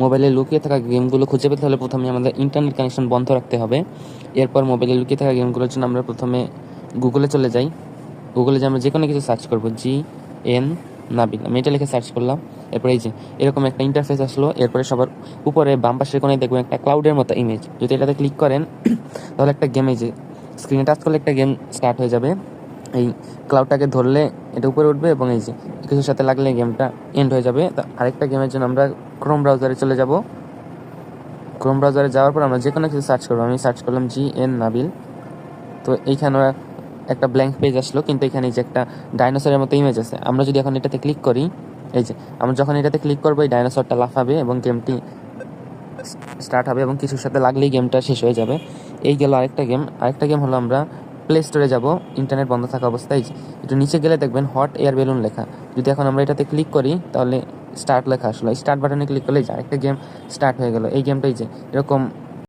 মোবাইলে লুকিয়ে থাকা গেমগুলো খুঁজে পেতে হলে প্রথমে আমাদের ইন্টারনেট কানেকশন বন্ধ রাখতে হবে। এরপর মোবাইলে লুকিয়ে থাকা গেমগুলোর জন্য আমরা প্রথমে গুগলে চলে যাই। গুগলে যে আমরা যে কোনো কিছু সার্চ করব জি এন নাবিল আমি এটা লিখে সার্চ করলাম। এরপরে এই যে, এরকম একটা ইন্টারফেস আসলো। এরপরে সবার উপরে বাম পাশের কোণে দেখবেন একটা ক্লাউডের মতো ইমেজ যদি এটাতে ক্লিক করেন, তাহলে একটা গেমে যে স্ক্রিনে টাচ করলে একটা গেম স্টার্ট হয়ে যাবে। এই ক্লাউডটাকে ধরলে এটা উপরে উঠবে এবং এই যে কিছুর সাথে লাগলে গেমটা এন্ড হয়ে যাবে। তা আরেকটা গেমের জন্য আমরা ক্রোম ব্রাউজারে চলে যাব। ক্রোম ব্রাউজারে যাওয়ার পর আমরা যে কোনো কিছু সার্চ করব। আমি সার্চ করলাম জি এন নাবিল তো এইখানে একটা ব্ল্যাঙ্ক পেজ আসলো, কিন্তু এখানে এই যে একটা ডাইনোসরের মতো ইমেজ আছে। আমরা যদি এখন এটাতে ক্লিক করি, এই যে আমরা যখন এটাতে ক্লিক করব, এই ডাইনোসরটা লাফাবে এবং গেমটি স্টার্ট হবে এবং কিছুর সাথে লাগলেই গেমটা শেষ হয়ে যাবে। এই গেল আরেকটা গেম আরেকটা গেম হলো আমরা প্লে স্টোরে যাব ইন্টারনেট বন্ধ থাকা অবস্থায়। একটু নিচে গেলে দেখবেন হট এয়ার বেলুন লেখা। যদি এখন আমরা এটাতে ক্লিক করি, তাহলে স্টার্ট লেখা আসলো। স্টার্ট বাটনে ক্লিক করলে যা একটা গেম স্টার্ট হয়ে গেল। এই গেমটাই যে, এরকম